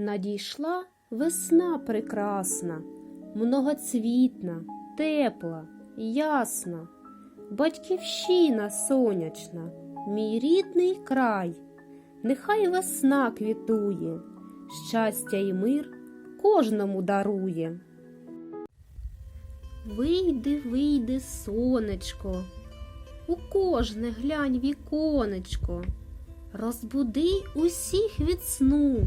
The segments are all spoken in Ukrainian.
Надійшла весна прекрасна, многоцвітна, тепла, ясна, батьківщина сонячна, мій рідний край, нехай весна квітує, щастя й мир кожному дарує. Вийди, вийди, сонечко, у кожне глянь віконечко, розбуди усіх від сну,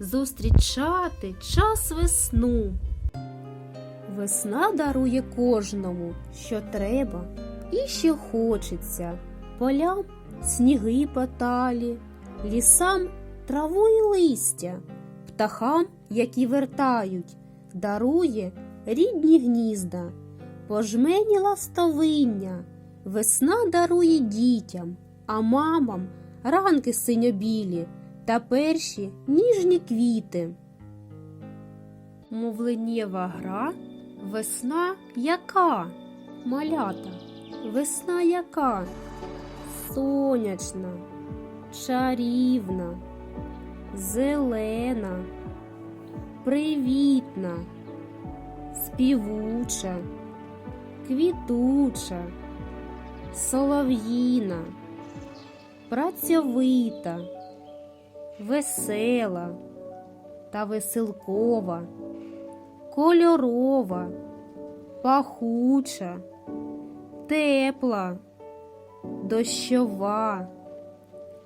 зустрічати час весну. Весна дарує кожному, що треба і що хочеться, полям сніги поталі, лісам траву і листя, птахам, які вертають, дарує рідні гнізда, пожмені ластовиння, весна дарує дітям, а мамам ранки синьобілі та перші ніжні квіти. Мовленєва гра весна яка? Малята, весна яка? Сонячна, чарівна, зелена, привітна, співуча, квітуча, солов'їна, працьовита, весела та веселкова, кольорова, пахуча, тепла, дощова,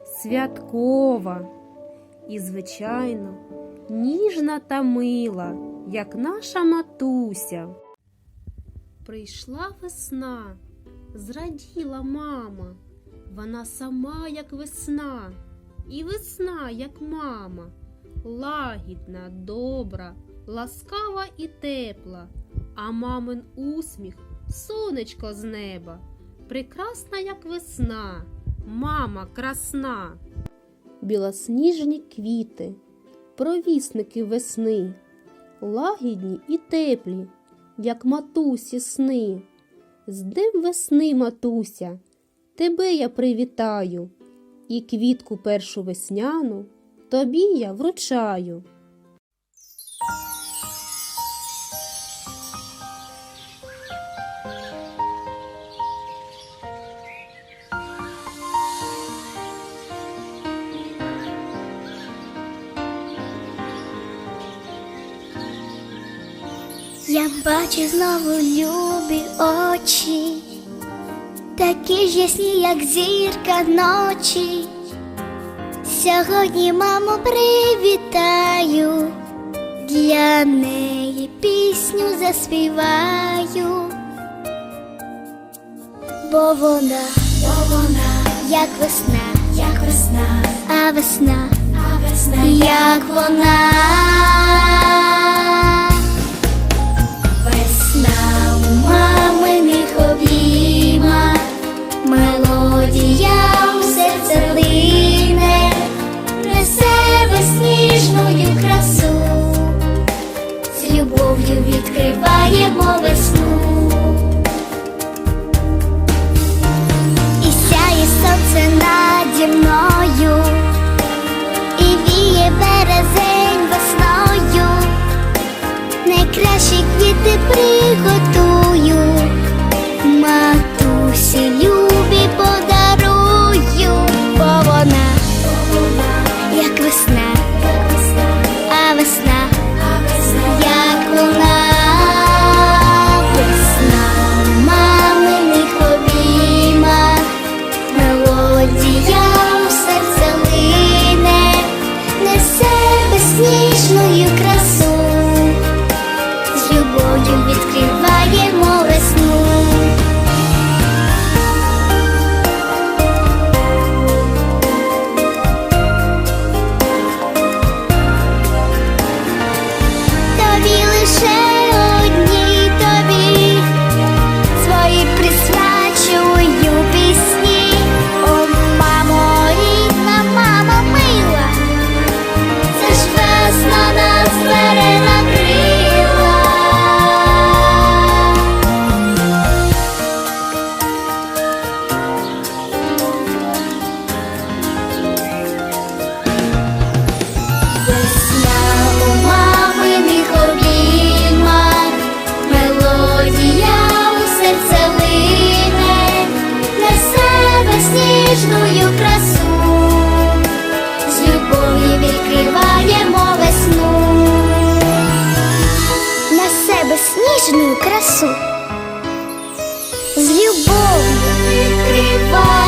святкова і, звичайно, ніжна та мила, як наша матуся. Прийшла весна, зраділа мама, вона сама, як весна, і весна, як мама, лагідна, добра, ласкава і тепла, а мамин усміх сонечко з неба, прекрасна, як весна, мама красна. Білосніжні квіти, провісники весни, лагідні і теплі, як матусі сни. З днем весни, матуся, тебе я привітаю, і квітку першу весняну тобі я вручаю. Я бачу знову любі очі, такі ж ясні, як зірка ночі. Сьогодні маму привітаю, для неї пісню заспіваю, бо вона, бо вона, як весна, як весна, а весна, а весна, як вона. Наші квіти приготую, матусю. Тобою відкриває. любов'ю відкривай.